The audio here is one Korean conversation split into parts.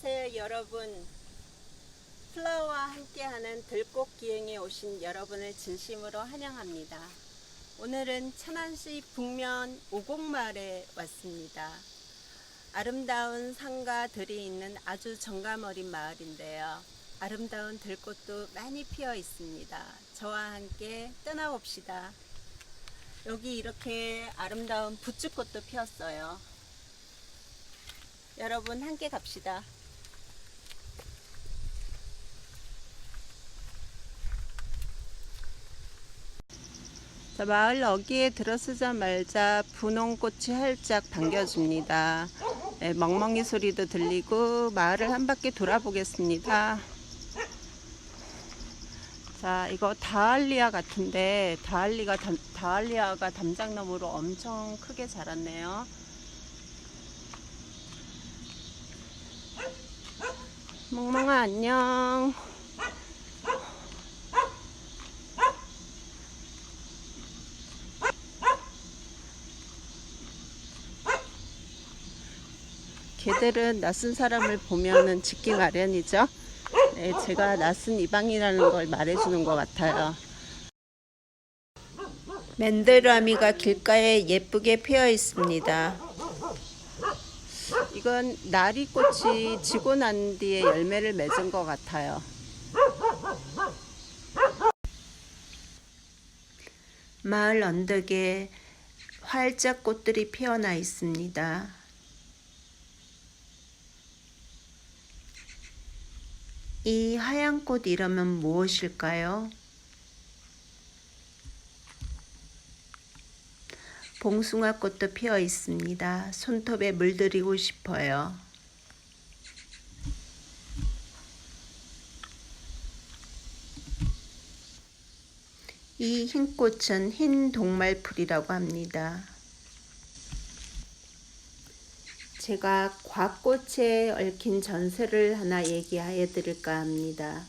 안녕하세요 여러분. 플라워와 함께하는 들꽃 기행에 오신 여러분을 진심으로 환영합니다. 오늘은 천안시 북면 오곡마을에 왔습니다. 아름다운 산과 들이 있는 아주 정감 어린 마을인데요. 아름다운 들꽃도 많이 피어 있습니다. 저와 함께 떠나봅시다. 여기 이렇게 아름다운 부츠꽃도 피었어요. 여러분 함께 갑시다. 자, 마을 어귀에 들어서자마자 분홍꽃이 활짝 반겨줍니다. 네, 멍멍이 소리도 들리고 마을을 한 바퀴 돌아보겠습니다. 자, 이거 다알리아 같은데 다알리가 담, 다알리아가 담장나무로 엄청 크게 자랐네요. 멍멍아 안녕. 개들은 낯선 사람을 보면은 짖기 마련이죠. 네, 제가 낯선 이방이라는 걸 말해주는 것 같아요. 맨드라미가 길가에 예쁘게 피어 있습니다. 이건 나리꽃이 지고 난 뒤에 열매를 맺은 것 같아요. 마을 언덕에 활짝 꽃들이 피어나 있습니다. 이 하얀 꽃 이름은 무엇일까요? 봉숭아 꽃도 피어 있습니다. 손톱에 물들이고 싶어요. 이 흰 꽃은 흰 동말풀이라고 합니다. 제가 곽꽃에 얽힌 전설을 하나 얘기해 드릴까 합니다.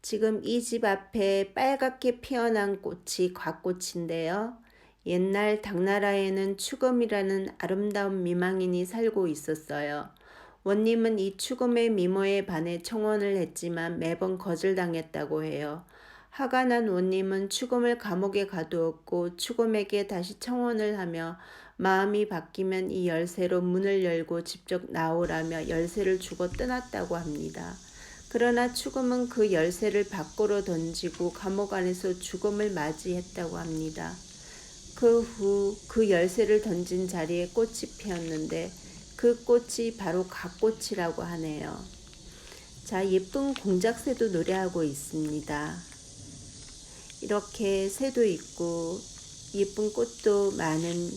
지금 이 집 앞에 빨갛게 피어난 꽃이 곽꽃인데요. 옛날 당나라에는 추금이라는 아름다운 미망인이 살고 있었어요. 원님은 이 추금의 미모에 반해 청혼을 했지만 매번 거절당했다고 해요. 화가 난 원님은 추금을 감옥에 가두었고 추금에게 다시 청혼을 하며 마음이 바뀌면 이 열쇠로 문을 열고 직접 나오라며 열쇠를 주고 떠났다고 합니다. 그러나 추금은 그 열쇠를 밖으로 던지고 감옥 안에서 죽음을 맞이했다고 합니다. 그 후 그 열쇠를 던진 자리에 꽃이 피었는데 그 꽃이 바로 갓꽃이라고 하네요. 자, 예쁜 공작새도 노래하고 있습니다. 이렇게 새도 있고 예쁜 꽃도 많은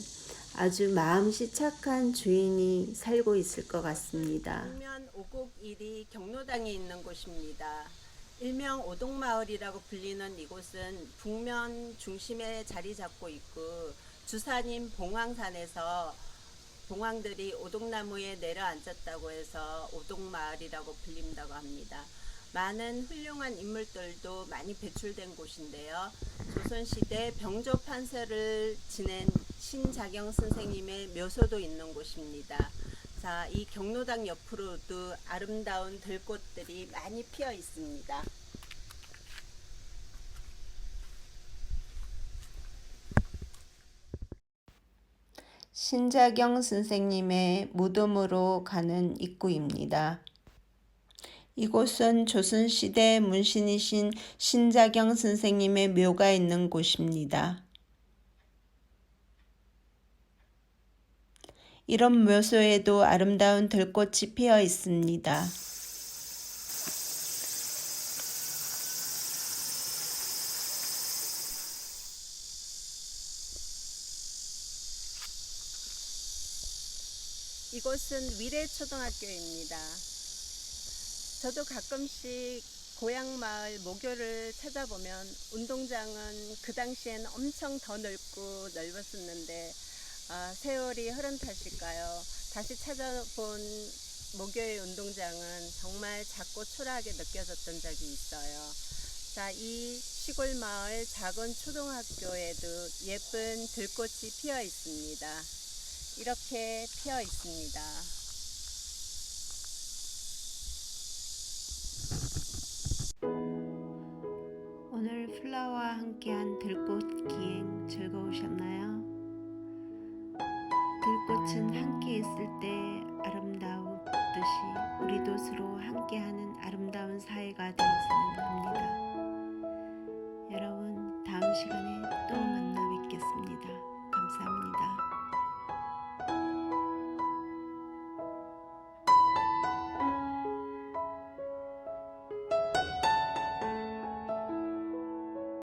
아주 마음씨 착한 주인이 살고 있을 것 같습니다. 북면 오곡 1이 경로당에 있는 곳입니다. 일명 오동마을이라고 불리는 이곳은 북면 중심에 자리 잡고 있고 주산인 봉황산에서 봉황들이 오동나무에 내려앉았다고 해서 오동마을이라고 불린다고 합니다. 많은 훌륭한 인물들도 많이 배출된 곳인데요. 조선시대 병조 판서를 지낸 신자경 선생님의 묘소도 있는 곳입니다. 자, 이 경로당 옆으로도 아름다운 들꽃들이 많이 피어 있습니다. 신자경 선생님의 무덤으로 가는 입구입니다. 이곳은 조선시대 문신이신 신자경 선생님의 묘가 있는 곳입니다. 이런 묘소에도 아름다운 들꽃이 피어 있습니다. 이곳은 위례초등학교입니다. 저도 가끔씩 고향 마을 모교를 찾아보면 운동장은 그 당시엔 엄청 더 넓고 넓었었는데 아, 세월이 흐른 탓일까요? 다시 찾아본 모교의 운동장은 정말 작고 초라하게 느껴졌던 적이 있어요. 자, 이 시골 마을 작은 초등학교에도 예쁜 들꽃이 피어 있습니다. 이렇게 피어 있습니다. 함께한 들꽃 기행 즐거우셨나요? 들꽃은 함께 있을 때 아름다웠듯이 우리도 서로 함께하는 아름다운 사회가 되었으면 합니다. 여러분 다음 시간에 또